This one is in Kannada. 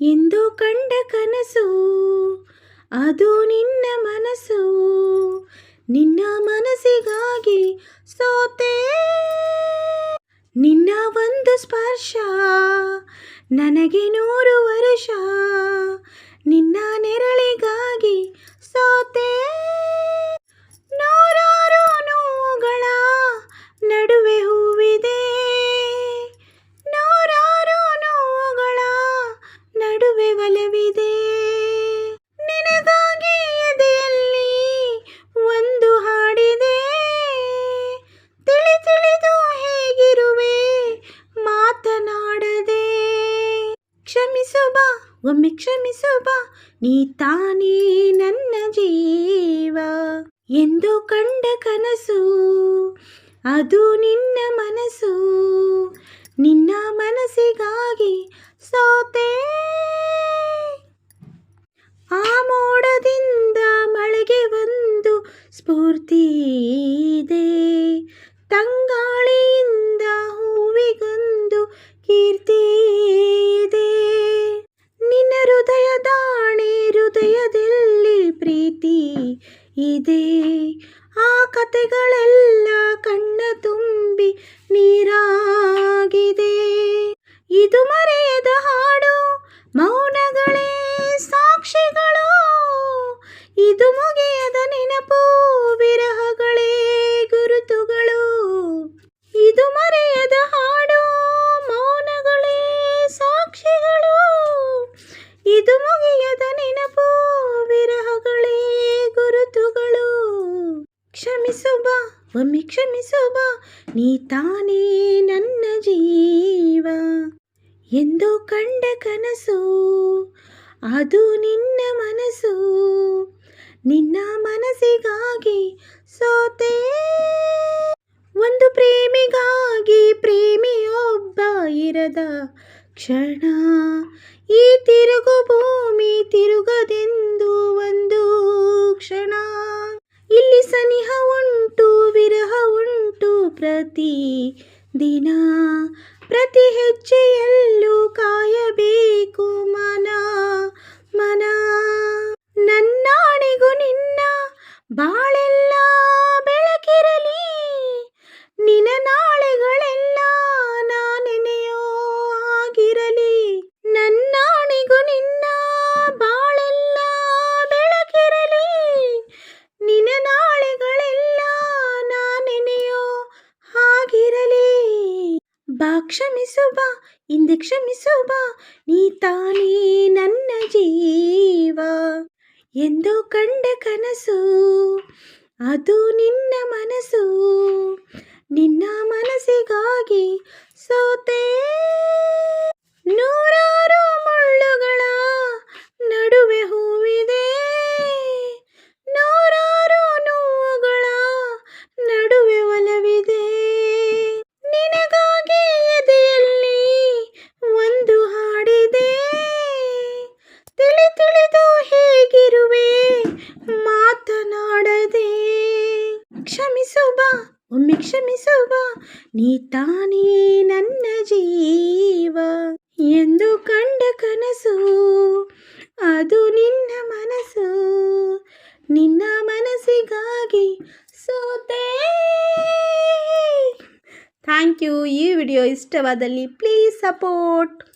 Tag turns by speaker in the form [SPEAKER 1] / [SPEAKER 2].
[SPEAKER 1] ಎಂದು ಕಂಡ ಕನಸು, ಅದು ನಿನ್ನ ಮನಸ್ಸು ನಿನ್ನ ಮನಸ್ಸಿಗಾಗಿ ಸೋತೆ. ನಿನ್ನ ಒಂದು ಸ್ಪರ್ಶ, ನನಗೆ ನೂರು ವರ್ಷ. ನಿನ್ನ ನೆರಳಿಗಾಗಿ ಸೋತೆ. ಬಾ ಒಮ್ಮೆ ಕ್ಷಮಿಸು ಬಾ ನೀ ತಾನೇ ನನ್ನ ಜೀವ ಎಂದು ಕಂಡ ಕನಸು. ಅದು ನಿನ್ನ ಮನಸ್ಸು ನಿನ್ನ ಮನಸ್ಸಿಗಾಗಿ ಸೋತೆ. ಆ ಮೋಡದಿಂದ ಮಳೆಗೆ ಒಂದು ಸ್ಫೂರ್ತಿ ಇದೆ. ತಂಗಾಳಿಯಿಂದ ಹೂವಿಗೊಂದು ಕೀರ್ತಿ ಹೃದಯದಾಣೆ ಹೃದಯದಲ್ಲಿ ಪ್ರೀತಿ ಇದೆ. ಆ ಕತೆಗಳೆಲ್ಲ ಕಣ್ಣ ತುಂಬಿ ನೀರಾಗಿದೆ. ಇದು ಮರೆಯದ ಹಾಡು, ಮೌನಗಳೇ ಸಾಕ್ಷಿಗಳು. ಇದು ಮುಗಿಯದ ನೆನಪು, ವಿರಹಗಳೇ. ಇದು ಮುಗಿಯದ ನೆನಪು, ವಿರಹಗಳೇ ಗುರುತುಗಳು. ಕ್ಷಮಿಸು ಒಮ್ಮೆ ಕ್ಷಮಿಸು ನೀ ತಾನೇ ನನ್ನ ಜೀವ. ಎಂದು ಕಂಡ ಕನಸು, ಅದು ನಿನ್ನ ಮನಸ್ಸು ನಿನ್ನ ಮನಸ್ಸಿಗಾಗಿ ಸೋತೆ. ಒಂದು ಪ್ರೇಮಿಗಾಗಿ ಪ್ರೇಮಿಯೊಬ್ಬ ಇರದ ಕ್ಷಣ ಈ ತಿರುಗು ಭೂಮಿ ತಿರುಗದೆಂದು ಒಂದು ಕ್ಷಣ. ಇಲ್ಲಿ ಸನಿಹ ಉಂಟು, ವಿರಹ ಉಂಟು ಪ್ರತಿ ದಿನ. ಪ್ರತಿ ಹೆಜ್ಜೆಯಲ್ಲೂ ಕಾಯಬೇಕು ಮನ. ಬಾ ಕ್ಷಮಿಸು ಬಾ ಇಂದು ಕ್ಷಮಿಸು ಬಾ ನೀ ತಾನೇ ನನ್ನ ಜೀವ. ಎಂದು ಕಂಡ ಕನಸು, ಅದು ನಿನ್ನ ಮನಸ್ಸು ನಿನ್ನ ಮನಸ್ಸಿಗಾಗಿ ಸೋತೆ ನೀ ತಾನೇ ನನ್ನ ಜೀವ ಎಂದು ಕಂಡ ಕನಸು, ಅದು ನಿನ್ನ ಮನಸ್ಸು ನಿನ್ನ ಮನಸ್ಸಿಗಾಗಿ ಸೋತೆ. Thank you. ಈ ವಿಡಿಯೋ ಇಷ್ಟವಾದಲ್ಲಿ ಪ್ಲೀಸ್ ಸಪೋರ್ಟ್.